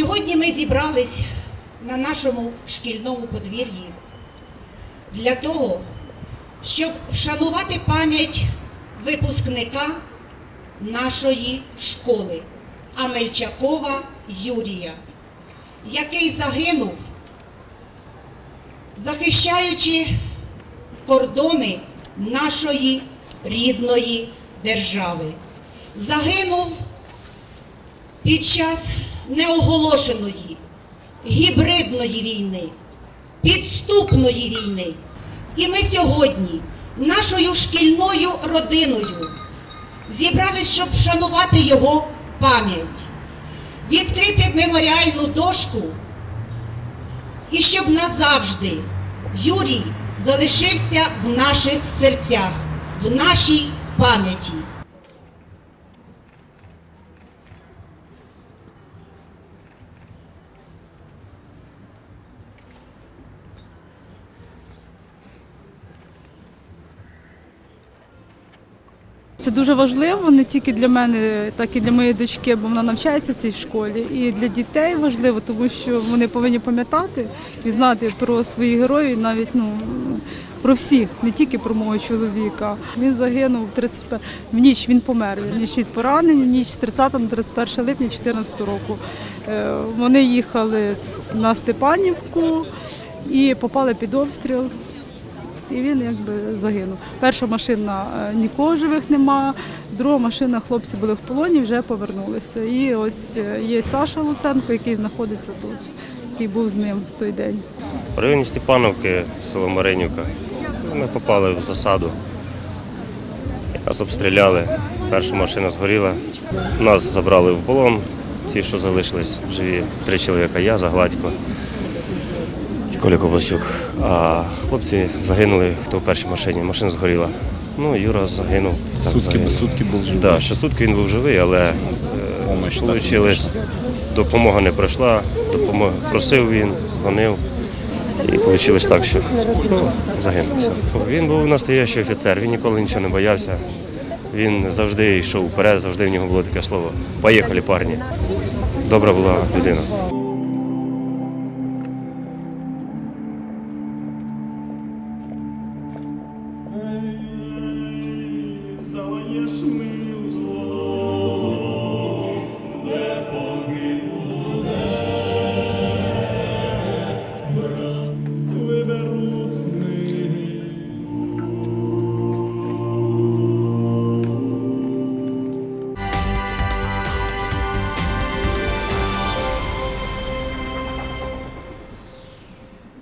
Сьогодні ми зібрались на нашому шкільному подвір'ї для того, щоб вшанувати пам'ять випускника нашої школи Амельчакова Юрія, який загинув, захищаючи кордони нашої рідної держави. Загинув під час неоголошеної гібридної війни, підступної війни. І ми сьогодні нашою шкільною родиною зібрались, щоб вшанувати його пам'ять, відкрити меморіальну дошку і щоб назавжди Юрій залишився в наших серцях, в нашій пам'яті. Це дуже важливо не тільки для мене, так і для моєї дочки, бо вона навчається в цій школі. І для дітей важливо, тому що вони повинні пам'ятати і знати про своїх героїв, навіть ну про всіх, не тільки про мого чоловіка. Він загинув 31, в ніч. Він помер. В ніч від поранень, в ніч з 30 на 31 липня 2014 року. Е, Вони їхали на Степанівку і попали під обстріл. І він якби загинув. Перша машина е, нікого живих нема, друга машина хлопці були в полоні, вже повернулися. І ось е, є Саша Луценко, який знаходиться тут, який був з ним в той день. В районі Степановки, село Маринівка. Ми попали в засаду. Нас обстріляли. Перша машина згоріла. Нас забрали в полон. Ті, що залишились живі, три чоловіка, я, Загладько і Коля Кобасюк. А хлопці загинули, хто в першій машині. Машина згоріла. Ну, Юра загинув. Так, Сутки, загинув. сутки був живий. Да, ще сутки він був живий, але е, получилось, допомога не пройшла, допомога просив він, дзвонив. І вийшло так, що ну, загинув. Все. Він був настоящий офіцер, він ніколи нічого не боявся. Він завжди йшов вперед, завжди в нього було таке слово. Поїхали, парні. Добра була людина. minhas mãos.